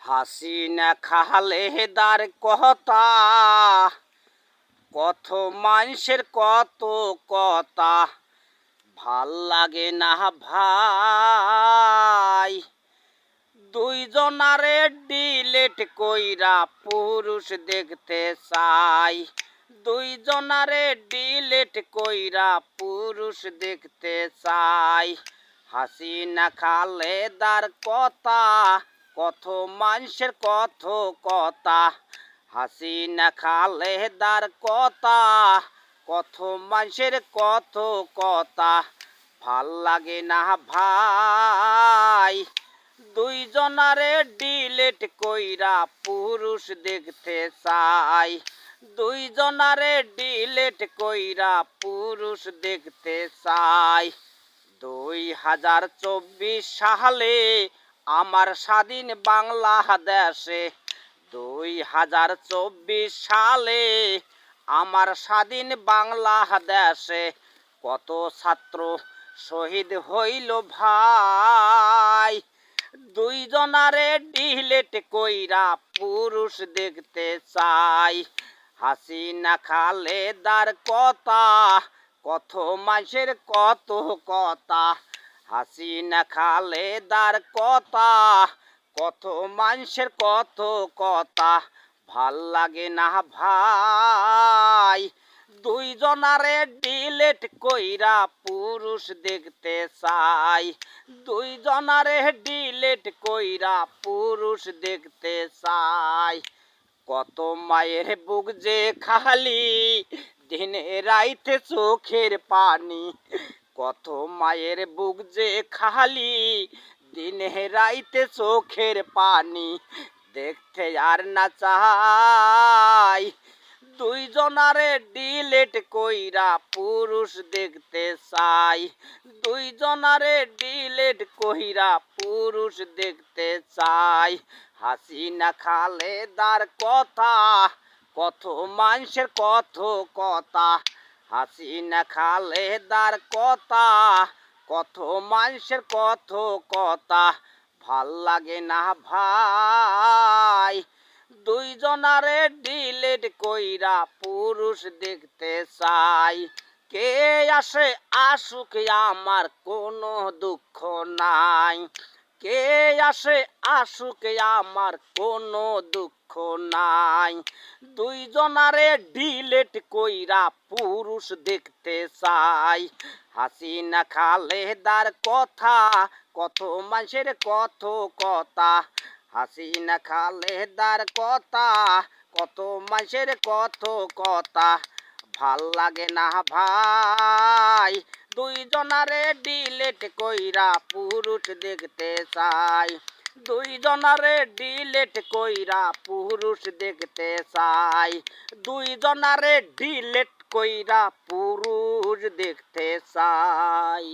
হাসিনা খালেদার কথা। কত মানুষের কত কথা, ভালো লাগে না ভাই। দুইজনারে ডিলেট কইরা পুরুষ দেখতে চাই। দুইজনারে ডিলেট কইরা পুরুষ দেখতে চাই। হাসিনা খালেদার কথা কত মানুষের কত কথা হাসিনা খালেদার কথা। কত মানুষের কত কথা, ভালো লাগে না ভাই। দুইজনারে ডিলেট কইরা পুরুষ দেখতে চাই। দুইজনারে ডিলেট কইরা পুরুষ দেখতে চাই। দুই হাজার চব্বিশ সালে আমার স্বাধীন বাংলাদেশে দুই হাজার চব্বিশ সালে আমার স্বাধীন বাংলাদেশে কত ছাত্র শহীদ হইল ভাই। দুইজনারে ডিলেট কইরা পুরুষ দেখতে চাই। হাসিনা খালেদার কথা, কত মাসের কত কথা হাসিনা খালেদার কথা, কত মানুষের কত কথা, ভালো লাগে না ভাই। দুইজনারে ডিলেট কইরা পুরুষ দেখতে চাই। দুইজনারে ডিলেট কইরা পুরুষ দেখতে চাই। কত মায়ের বুক যে খালি, দিনে রাইতে চোখের পানি। কত মায়ের বুক যে খালি। দিনে রাইতে চোখের পানি, দেখতে আর না চাই। দুইজনারে ডিলেট কইরা পুরুষ দেখতে চাই। দুইজনারে ডিলেট কইরা পুরুষ দেখতে চাই। হাসি হাসিনা খালেদার কথা, কত মানুষের কত কথা। হাসিনা খালেদার কথা, কত মানুষের কত কথা, ভালো লাগে না ভাই। দুইজনারে ডিলেট কইরা পুরুষ দেখতে চাই। কে আসে আসুক আমার কোনো দুঃখ নাই। কে আসে আসুক আমার কোনো দুঃখ নাই। দুইজনারে ডিলেট কইরা পুরুষ দেখতে চাই। হাসিনা খালেদার কথা, কত মানুষের কত কথা। হাসিনা খালেদার কথা, কত মানুষের কত কথা। ভালো লাগে না ভাই। দুইজনারে ডিলেট কইরা পুরুষ দেখতে চাই। দুইজনারে ডিলেট কইরা পুরুষ দেখতে চাই। দুইজনারে ডিলেট কইরা পুরুষ দেখতে চাই।